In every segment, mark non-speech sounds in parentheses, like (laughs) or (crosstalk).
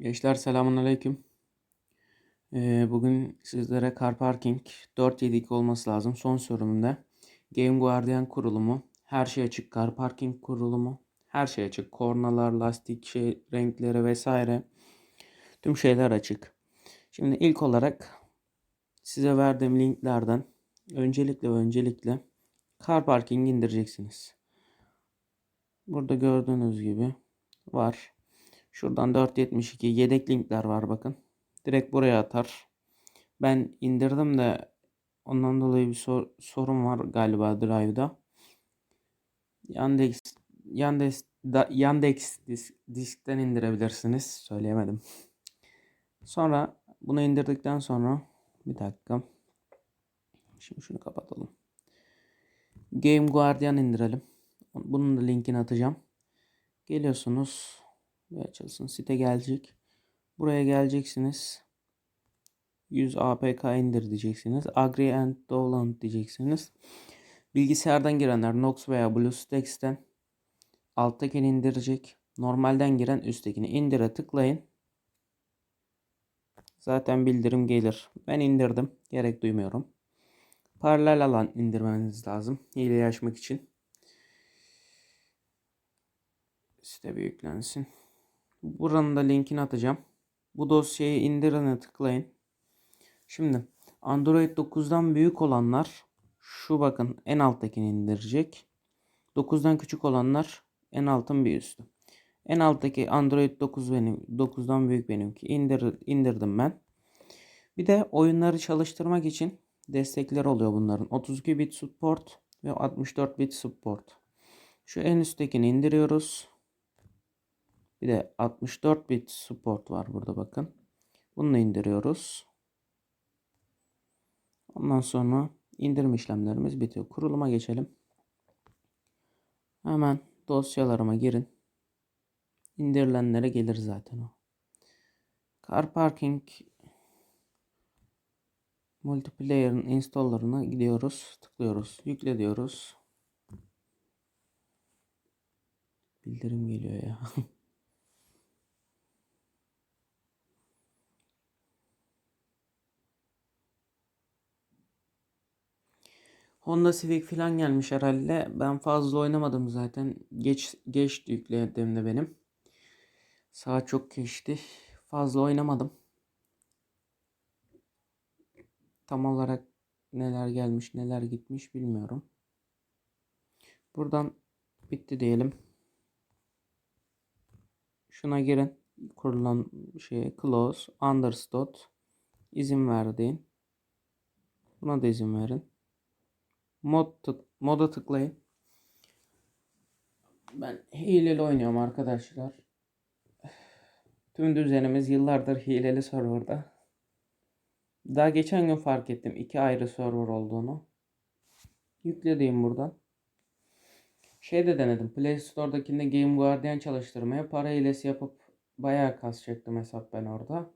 Gençler selamun aleyküm. Ee, bugün sizlere Car Parking 4.7.2 olması lazım. Son sürümünde Game Guardian kurulumu, her şey açık Car Parking kurulumu, her şey açık. Kornalar, lastik şey, renkleri vesaire. Tüm şeyler açık. Şimdi ilk olarak size verdiğim linklerden öncelikle öncelikle Car Parking indireceksiniz. Burada gördüğünüz gibi var. Şuradan 4.72 yedek linkler var bakın. Direkt buraya atar. Ben indirdim de ondan dolayı bir sor- sorun var galiba Drive'da. Yandex Yandex da, Yandex disk, diskten indirebilirsiniz. Söyleyemedim. Sonra bunu indirdikten sonra bir dakika. Şimdi şunu kapatalım. Game Guardian indirelim. Bunun da linkini atacağım. Geliyorsunuz. Bir açılsın. Site gelecek. Buraya geleceksiniz. 100 APK indir diyeceksiniz. Agree and download diyeceksiniz. Bilgisayardan girenler Nox veya BlueStacks'ten alttakini indirecek. Normalden giren üsttekini indire tıklayın. Zaten bildirim gelir. Ben indirdim. Gerek duymuyorum. Paralel alan indirmeniz lazım. Hileyi açmak için. Site bir yüklensin. Buranın da linkini atacağım. Bu dosyayı indirene tıklayın. Şimdi Android 9'dan büyük olanlar şu bakın en alttakini indirecek. 9'dan küçük olanlar en altın bir üstü. En alttaki Android 9 benim 9'dan büyük benimki. İndir, indirdim ben. Bir de oyunları çalıştırmak için destekler oluyor bunların. 32 bit support ve 64 bit support. Şu en üsttekini indiriyoruz. Bir de 64 bit support var burada bakın. Bunu indiriyoruz. Ondan sonra indirme işlemlerimiz bitiyor. Kuruluma geçelim. Hemen dosyalarıma girin. İndirilenlere gelir zaten o. Car Parking Multiplayer'ın installer'ına gidiyoruz. Tıklıyoruz. Yükle diyoruz. Bildirim geliyor ya. (laughs) Honda Civic falan gelmiş herhalde. Ben fazla oynamadım zaten. Geç geç yüklediğimde benim. Saat çok geçti. Fazla oynamadım. Tam olarak neler gelmiş neler gitmiş bilmiyorum. Buradan bitti diyelim. Şuna girin. Kurulan şey close, understood, izin verdiğin. Buna da izin verin. Mod tık, moda tıklayın. Ben hileli oynuyorum arkadaşlar. Tüm düzenimiz yıllardır hileli serverda. Daha geçen gün fark ettim iki ayrı server olduğunu. Yüklediğim buradan. Şey de denedim. Play Store'dakinde Game Guardian çalıştırmaya para hilesi yapıp bayağı kas çektim hesap ben orada.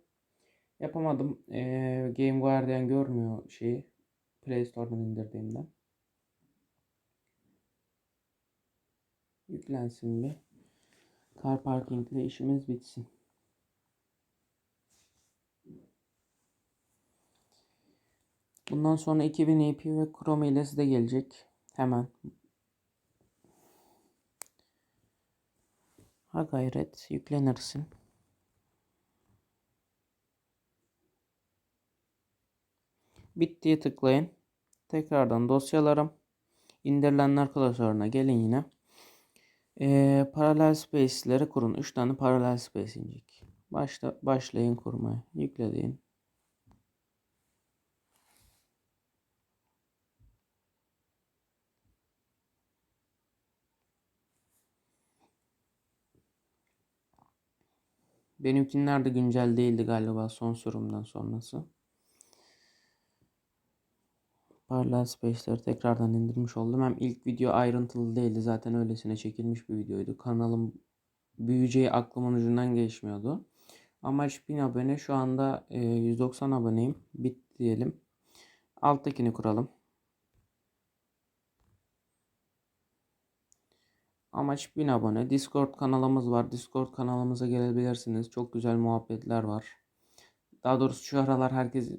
Yapamadım. Ee, Game Guardian görmüyor şeyi. Play Store'dan indirdiğimden. Yüklensin bir. Car parking ile işimiz bitsin. Bundan sonra 2000 EP ve Chrome ile size gelecek. Hemen. Ha gayret yüklenirsin. Bittiye tıklayın. Tekrardan dosyalarım. İndirilenler klasörüne gelin yine. Ee, paralel space'leri kurun. 3 tane paralel space inecek. Başla, başlayın kurmaya. Yükleyin. Benimkiler de güncel değildi galiba son sürümden sonrası. Parallel Space'leri tekrardan indirmiş oldum. Hem ilk video ayrıntılı değildi. Zaten öylesine çekilmiş bir videoydu. Kanalım büyüyeceği aklımın ucundan geçmiyordu. Amaç 1000 abone. Şu anda 190 aboneyim. Bit diyelim. Alttakini kuralım. Amaç 1000 abone. Discord kanalımız var. Discord kanalımıza gelebilirsiniz. Çok güzel muhabbetler var. Daha doğrusu şu aralar herkes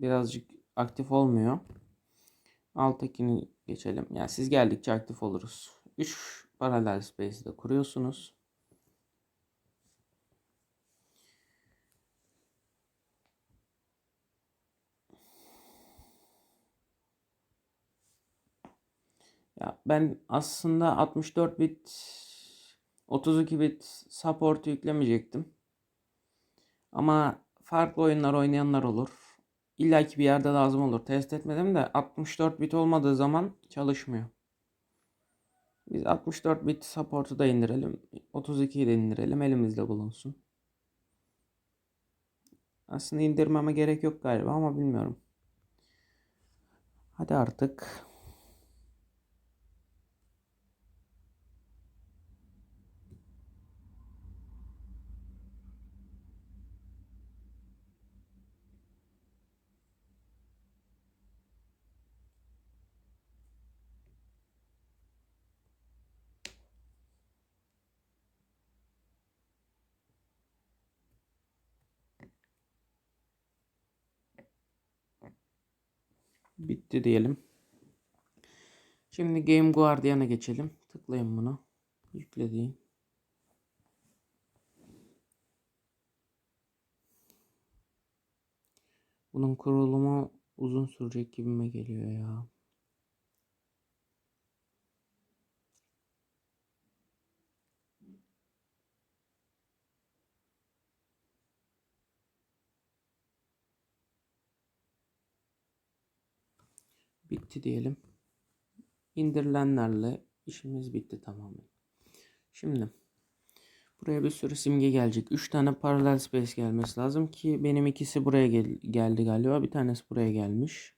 birazcık aktif olmuyor. Alttakini geçelim. Yani siz geldikçe aktif oluruz. 3 paralel space'i de kuruyorsunuz. Ya ben aslında 64 bit 32 bit support yüklemeyecektim. Ama farklı oyunlar oynayanlar olur. İlla ki bir yerde lazım olur. Test etmedim de 64 bit olmadığı zaman çalışmıyor. Biz 64 bit support'u da indirelim. 32'yi de indirelim. Elimizde bulunsun. Aslında indirmeme gerek yok galiba ama bilmiyorum. Hadi artık. Bitti diyelim. Şimdi Game Guardian'a geçelim. Tıklayın bunu. Yükle. Bunun kurulumu uzun sürecek gibime geliyor ya. Bitti diyelim. İndirilenlerle işimiz bitti tamamen. Şimdi buraya bir sürü simge gelecek. 3 tane paralel space gelmesi lazım ki benim ikisi buraya gel- geldi galiba. Bir tanesi buraya gelmiş.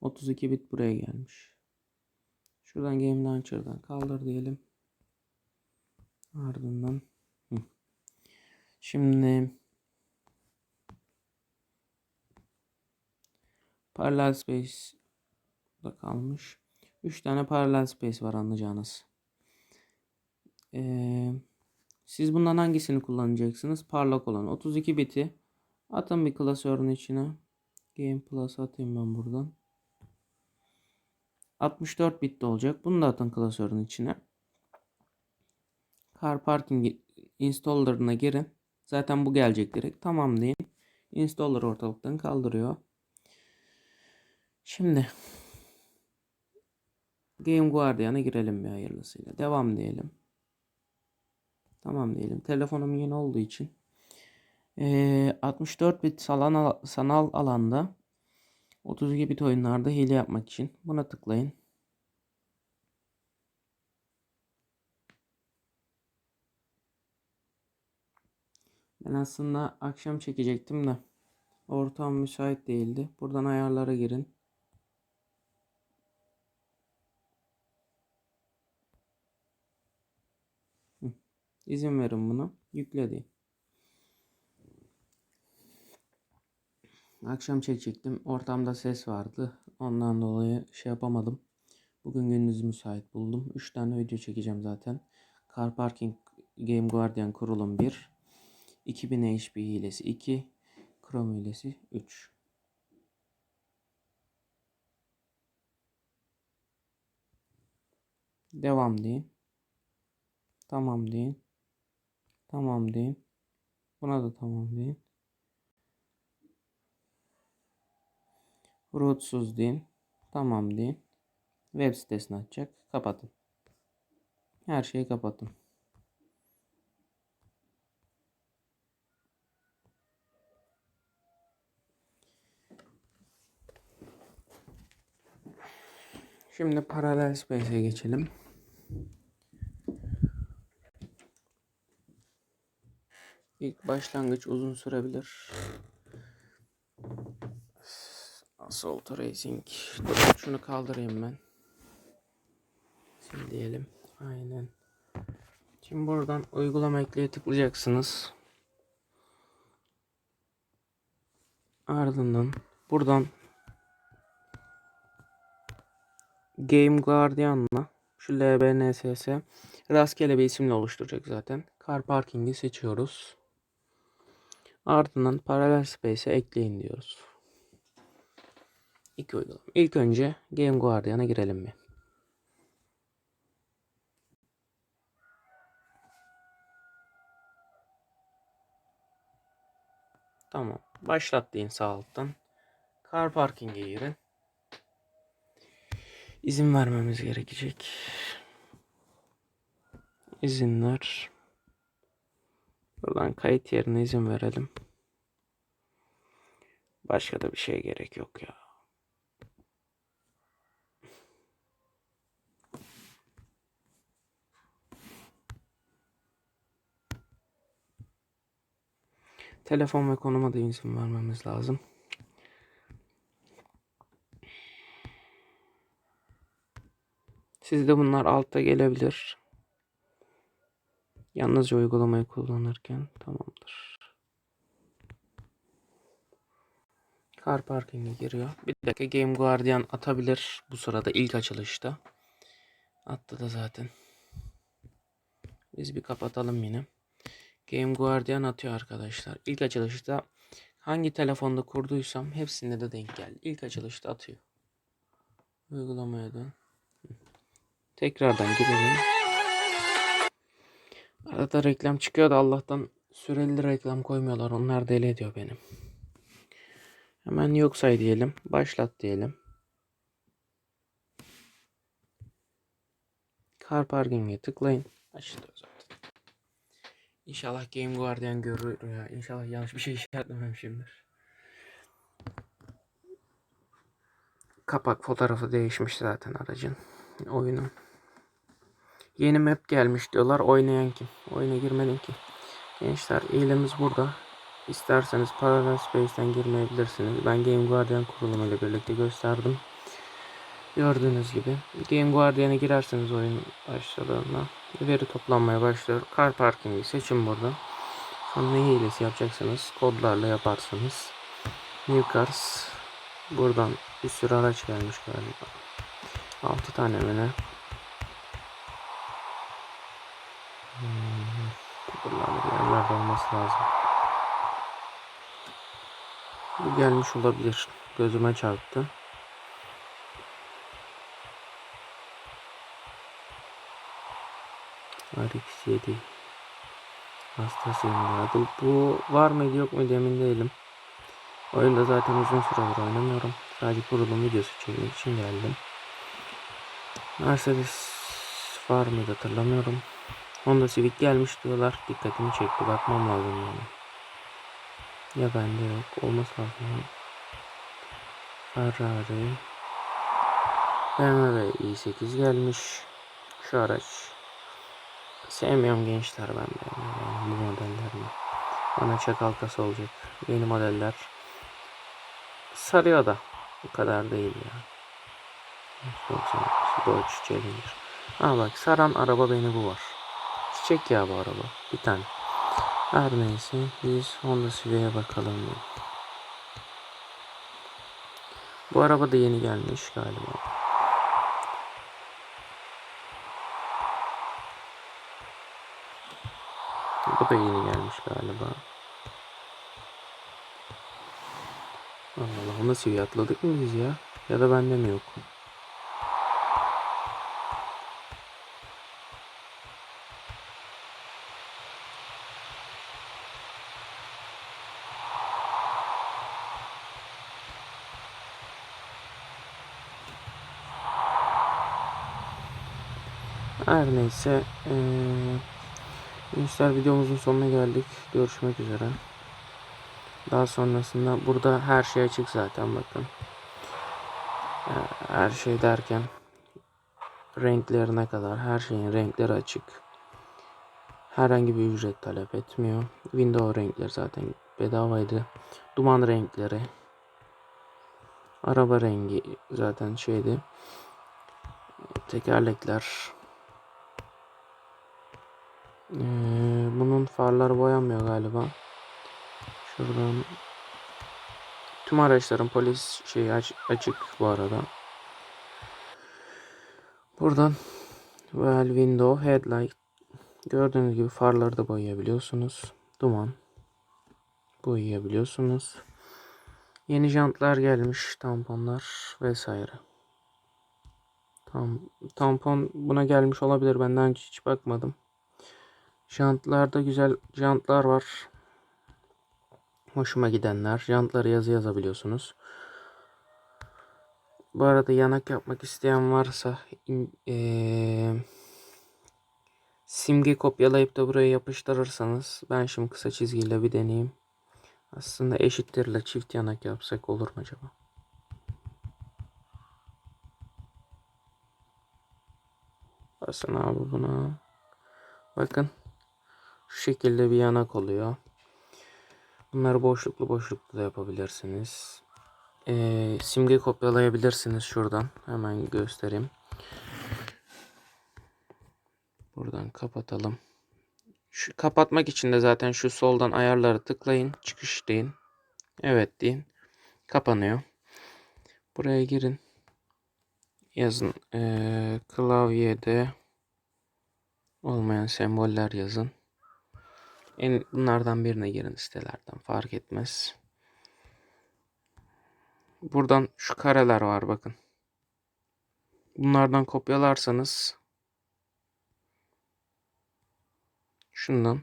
32 bit buraya gelmiş. Şuradan Game Launcher'dan kaldır diyelim. Ardından. Şimdi paralel space da kalmış. 3 tane paralel space var anlayacağınız. Ee, siz bundan hangisini kullanacaksınız? Parlak olan 32 biti atın bir klasörün içine. Game Plus atayım ben buradan. 64 bit de olacak. Bunu da atın klasörün içine. Car Parking installer'ına girin. Zaten bu gelecek direkt. Tamam deyin. Installer ortalıktan kaldırıyor. Şimdi Game Guardian'a girelim bir hayırlısıyla. Devam diyelim. Tamam diyelim. Telefonum yeni olduğu için. Ee, 64 bit sanal, sanal alanda 32 bit oyunlarda hile yapmak için buna tıklayın. Ben aslında akşam çekecektim de ortam müsait değildi. Buradan ayarlara girin. İzin verin bunu. Yükledi. Akşam çekecektim. Ortamda ses vardı. Ondan dolayı şey yapamadım. Bugün gündüz müsait buldum. 3 tane video çekeceğim zaten. Car Parking Game Guardian kurulum 1. 2000 HP hilesi 2. Chrome hilesi 3. Devam deyin. Tamam deyin. Tamam deyin. Buna da tamam deyin. Rootsuz deyin. Tamam deyin. Web sitesini açacak. Kapatın. Her şeyi kapatın. Şimdi paralel space'e geçelim. İlk başlangıç uzun sürebilir. Assault Racing. Dur, şunu kaldırayım ben. Şimdi diyelim. Aynen. Şimdi buradan uygulama ekleye tıklayacaksınız. Ardından buradan Game Guardian'la şu LBNSS Rastgele bir isimle oluşturacak zaten. Car parking'i seçiyoruz. Ardından paralel space'e ekleyin diyoruz. İlk uygulama. İlk önce Game Guardian'a girelim mi? Tamam. Başlat deyin sağ alttan. Car parking'e girin. İzin vermemiz gerekecek. İzinler. Buradan kayıt yerine izin verelim. Başka da bir şeye gerek yok ya. Telefon ve konuma da izin vermemiz lazım. Sizde bunlar altta gelebilir. Yalnızca uygulamayı kullanırken tamamdır. Car parking'e giriyor. Bir dakika Game Guardian atabilir bu sırada ilk açılışta. Attı da zaten. Biz bir kapatalım yine. Game Guardian atıyor arkadaşlar. İlk açılışta hangi telefonda kurduysam hepsinde de denk geldi. İlk açılışta atıyor. Uygulamaya dön. Tekrardan girelim. Arada reklam çıkıyor da Allah'tan süreli reklam koymuyorlar. Onlar deli ediyor benim. Hemen yok say diyelim. Başlat diyelim. Car parking'e tıklayın. Açılıyor zaten. İnşallah Game Guardian görür ya. İnşallah yanlış bir şey işaretlememişimdir. Kapak fotoğrafı değişmiş zaten aracın. Oyunun. Yeni map gelmiş diyorlar. Oynayan kim? Oyuna girmedim ki. Gençler hilemiz burada. İsterseniz Parallel Space'ten girmeyebilirsiniz. Ben Game Guardian kurulumu ile birlikte gösterdim. Gördüğünüz gibi. Game Guardian'a girerseniz oyun başladığında veri toplanmaya başlıyor. Car Parking'i seçin burada. Sonra ne hilesi yapacaksınız? Kodlarla yaparsınız. New Cars. Buradan bir sürü araç gelmiş galiba. 6 tane mi ne? Olması lazım. Bu gelmiş olabilir. Gözüme çarptı. RX7 hastasıyım ya. Bu var mıydı yok muydu emin değilim. Oyunda zaten uzun süredir oynamıyorum. Sadece kurulum videosu çekmek için geldim. Mercedes var mıydı hatırlamıyorum. Honda Civic gelmiş diyorlar. Dikkatimi çekti. Bakmam lazım yani. Ya bende yok. Olması lazım. Ferrari. BMW i8 gelmiş. Şu araç. Sevmiyorum gençler ben BMW bu modellerini. Bana çakal olacak. Yeni modeller. Sarıyor da. Bu kadar değil ya. 99 Dodge Challenger. Ha bak saran araba beni bu var. Çiçek ya bu araba. Bir tane. Her neyse biz Honda Civic'e bakalım. Bu araba da yeni gelmiş galiba. Bu da yeni gelmiş galiba. Allah Allah Honda Civic atladık mı biz ya? Ya da bende mi yok? Neyse. Ee, gençler videomuzun sonuna geldik. Görüşmek üzere. Daha sonrasında burada her şey açık zaten bakın. Her şey derken renklerine kadar her şeyin renkleri açık. Herhangi bir ücret talep etmiyor. Windows renkleri zaten bedavaydı. Duman renkleri. Araba rengi zaten şeydi. Tekerlekler. Ee, bunun farları boyanmıyor galiba. Şuradan tüm araçların polis şeyi aç, açık bu arada. Buradan well window headlight Gördüğünüz gibi farları da boyayabiliyorsunuz. Duman boyayabiliyorsunuz. Yeni jantlar gelmiş, tamponlar vesaire. Tam, tampon buna gelmiş olabilir. Ben daha önce hiç bakmadım. Jantlarda güzel jantlar var. Hoşuma gidenler. Jantları yazı yazabiliyorsunuz. Bu arada yanak yapmak isteyen varsa eee, simge kopyalayıp da buraya yapıştırırsanız ben şimdi kısa çizgiyle bir deneyeyim. Aslında eşittirle çift yanak yapsak olur mu acaba? Basın abi buna. Bakın. Şu şekilde bir yanak oluyor. Bunları boşluklu boşluklu da yapabilirsiniz. Ee, simge kopyalayabilirsiniz şuradan. Hemen göstereyim. Buradan kapatalım. Şu kapatmak için de zaten şu soldan ayarları tıklayın. Çıkış deyin. Evet deyin. Kapanıyor. Buraya girin. Yazın. Ee, klavyede olmayan semboller yazın. En, bunlardan birine girin sitelerden fark etmez. Buradan şu kareler var bakın. Bunlardan kopyalarsanız şundan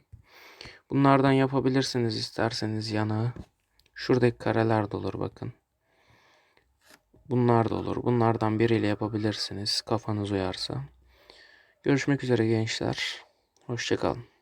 bunlardan yapabilirsiniz isterseniz yanağı. Şuradaki kareler de olur bakın. Bunlar da olur. Bunlardan biriyle yapabilirsiniz kafanız uyarsa. Görüşmek üzere gençler. Hoşçakalın.